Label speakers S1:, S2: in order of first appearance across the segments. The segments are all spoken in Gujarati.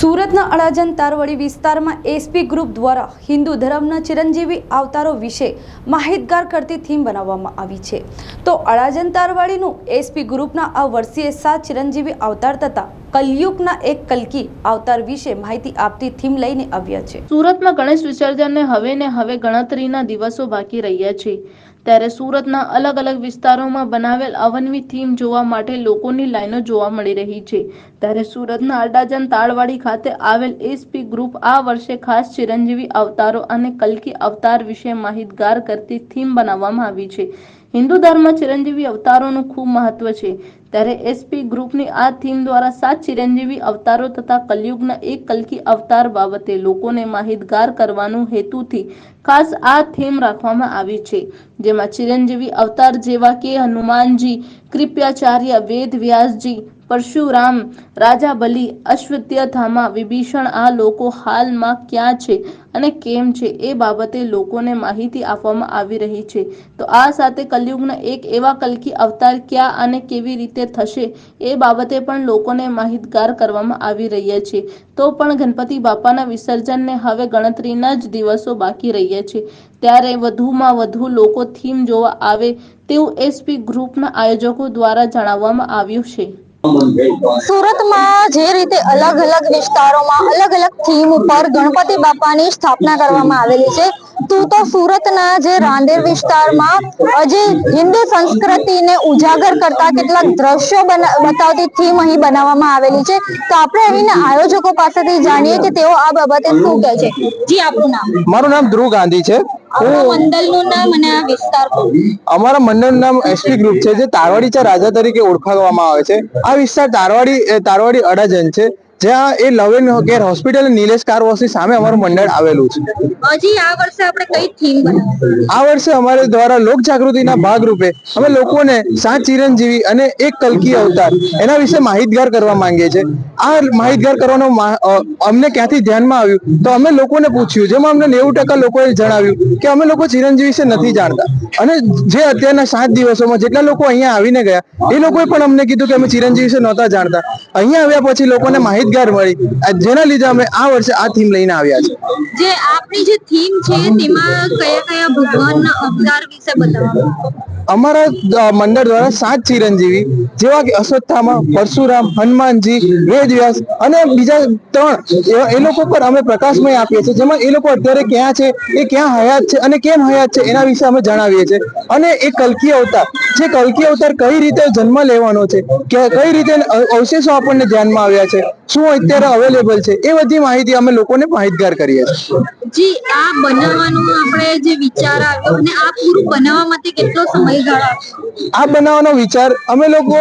S1: સુરતના અડાજન તારવડી વિસ્તારમાં એસપી ગ્રુપ દ્વારા હિન્દુ ધર્મના ચિરંજીવી અવતારો વિશે માહિતગાર કરતી થીમ બનાવવામાં આવી છે. તો અડાજન તારવાડીનું એસપી ગ્રુપના આ વર્ષીય સાત ચિરંજીવી અવતાર તથા કલયુગના એક કલકી અવતાર વિશે માહિતી આપતી થીમ લઈને આવ્યા છે.
S2: સુરતમાં ગણેશ વિસર્જનને હવે ને હવે ગણતરીના દિવસો બાકી રહ્યા છે. ત્યારે સુરતના અલગ અલગ વિસ્તારોમાં બનાવેલ અવનવી થીમ જોવા માટે લોકોની લાઈનો જોવા મળી રહી છે. ત્યારે સુરતના અડાજન તાળવાડી ખાતે આવેલ એસપી ગ્રુપ આ વર્ષે ખાસ ચિરંજીવી અવતારો અને કલકી અવતાર વિશે માહિતગાર કરતી થીમ બનાવવામાં આવી છે. હિન્દુ ધર્મ ચિરંજીવી અવતારોનું ખૂબ મહત્વ છે. ત્યારે એસપી ગ્રુપની આ થીમ દ્વારા સાત ચિરંજીવી અવતારો તથા કલયુગના એક કલકી અવતાર બાબતે લોકોને માહિતગાર કરવાનું હેતુથી ખાસ આ થીમ રાખવામાં આવી છે. જેમાં ચિરંજીવી અવતાર જેવા કે હનુમાનજી કૃપયાચાર્ય વેદ વ્યાસજી પરશુરામ, રાજા બલિ અશ્વત્યથામા વિભીષણ, આ લોકો હાલમાં ક્યાં છે અને કેમ છે એ બાબતે લોકોને માહિતી આપવામાં આવી રહી છે. તો આ સાથે કલયુગના એક એવા કલકી અવતાર ક્યાં અને કેવી રીતે થશે એ બાબતે પણ લોકોને માહિતગાર કરવામાં આવી રહ્યા છે. તો પણ ગણપતિ બાપાના વિસર્જનને હવે ગણતરીના જ દિવસો બાકી રહ્યા છે. ત્યારે વધુમાં વધુ લોકો થીમ જોવા આવે તેવું એસપી ગ્રુપના આયોજકો દ્વારા જણાવવામાં આવ્યું છે.
S3: સુરતમાં જે રીતે અલગ અલગ વિસ્તારોમાં અલગ અલગ થીમ ઉપર ગણપતિ બાપાની સ્થાપના કરવામાં આવેલી છે, તું તો સુરતના જે રાંદેર વિસ્તારમાં જે હિન્દુ સંસ્કૃતિને ઉજાગર કરતા કેટલાક દ્રશ્યો બતાવતી થીમ અહીં બનાવવામાં આવેલી છે, તો આપણે અહીંના આયોજકો પાસેથી જાણીએ કે તેઓ આ બાબતે શું કહે છે. જી, આપનું નામ?
S4: મારું નામ ધ્રુવ ગાંધી છે. અમારા મંડળ નામ એસપી ગ્રુપ છે જે તારવાડીચા રાજા તરીકે ઓળખાવવામાં આવે છે. આ વિસ્તાર તારવાડી તારવાડી અડાજન છે. જ્યાં એ love and care hospital Nilesh car વોશની સામે અમારું મંડળ આવેલું છે.
S3: હજી આ વર્ષે આપણે કઈ થીમ
S4: આ વર્ષે અમારે દ્વારા લોક જાગૃતિના ભાગરૂપે અમે લોકોને સાત ચિરંજીવી અને એક કલકી અવતાર એના વિશે માહિતગાર કરવા માંગીએ છીએ. આ માહિતગાર કરવાનો અમને ક્યાંથી ધ્યાનમાં આવ્યું? તો અમે લોકોને પૂછ્યું જેમાં અમને નેવું ટકા લોકોએ જણાવ્યું કે અમે લોકો ચિરંજીવી વિશે નથી જાણતા. અને જે અત્યારના સાત દિવસોમાં જેટલા લોકો અહીંયા આવીને ગયા એ લોકોએ પણ અમને કીધું કે અમે ચિરંજીવી વિશે નહોતા જાણતા. અહીંયા આવ્યા પછી લોકોને માહિતગાર મળી જેના લીધે અમે આ વર્ષે આ થીમ લઈને આવ્યા છે.
S3: જે આપની જે થીમ છે તેમાં કયા કયા ભગવાનના અવતાર વિશે બતાવવામાં
S4: અમારા મંડળ દ્વારા સાત ચિરંજીવી, જેવા કે અશ્વત્થામા, પરશુરામ, હનુમાનજી, વેદવ્યાસ અને બીજા ત્રણ એ લોકો પર અમે પ્રકાશમય આપીએ છીએ જેમાં એ લોકો અત્યારે ક્યાં છે, એ ક્યાં હયાત છે અને કેમ હયાત છે એના વિશે અમે જણાવીએ છીએ અને એ કલકી અવતાર, જે કલકી અવતાર કઈ રીતે જન્મ લેવાનો છે, કે કઈ રીતે અવશેષો આપણને ધ્યાનમાં આવ્યા છે, શું અત્યારે અવેલેબલ છે, એ બધી માહિતી અમે લોકોને માહિતગાર કરીએ છીએ
S3: જી, આ બનાવવાનો આપણે જે વિચાર આવ્યો અને આ પૂરું બનાવવા માટે કેટલો આવ્યો?
S4: આ બનાવવાનો વિચાર અમે લોકો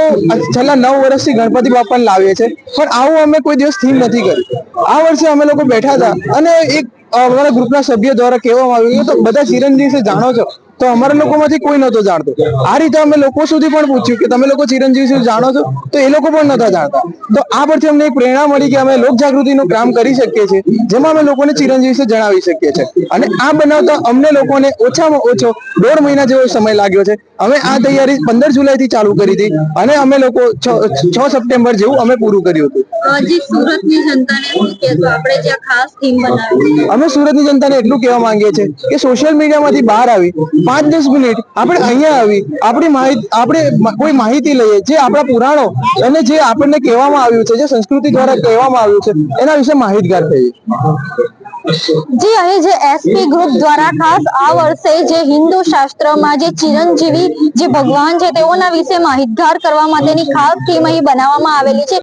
S4: છેલ્લા નવ વર્ષથી ગણપતિ બાપાને લાવીએ છીએ, પણ આવું અમે કોઈ દિવસ થીમ નથી કરી. આ વર્ષે અમે લોકો બેઠા હતા અને એક અમારા ગ્રુપના સભ્ય દ્વારા કહેવામાં આવ્યું તો બધા ચિરંજીવ વિશે જાણો છો. તો અમારા લોકોમાંથી કોઈ નહોતો જાણતો. આ રીતે અમે લોકો સુધી પણ પૂછ્યું કે તમે લોકો ચિરંજીવી વિશે જાણો છો? તો એ લોકો પણ નહોતા જાણતા. તો આ પરથી અમને એક પ્રેરણા મળી કે અમે લોક જાગૃતિનું કામ કરી શકીએ છીએ જેમાં અમે લોકોને ચિરંજીવી વિશે જણાવી શકીએ છીએ. અને આ બનાવતા અમને લોકોને ઓછામાં ઓછો દોઢ મહિના જેવો સમય લાગ્યો છે. અમે આ તૈયારી પંદર જુલાઈ થી ચાલુ કરી હતી અને અમે લોકો છ છ સપ્ટેમ્બર જેવું અમે પૂરું કર્યું હતું.
S3: અ, સુરતની જનતાને શું કહેશો? આપણે જે આ ખાસ થીમ બનાવી છે.
S4: અમે સુરતની જનતાને એટલું કહેવા માંગીએ છીએ કે સોશિયલ મીડિયામાંથી બહાર આવી પાંચ દસ મિનિટ આપણે અહીંયા આવી, આપણી માહિતી, આપણે કોઈ માહિતી લઈએ, જે આપણા પુરાણો અને જે આપણને કહેવામાં આવ્યું છે, જે સંસ્કૃતિ દ્વારા કહેવામાં આવ્યું છે, એના વિશે માહિતગાર થઈએ.
S3: જી અહીં જે એસપી ગ્રુપ દ્વારા ખાસ આ વર્ષે જે હિન્દુ શાસ્ત્રમાં જે ચિરંજીવી જે ભગવાન છે, તેઓના વિશે માહિતગાર કરવા માટેની ખાસ ટીમ અહીં બનાવવામાં આવેલી છે.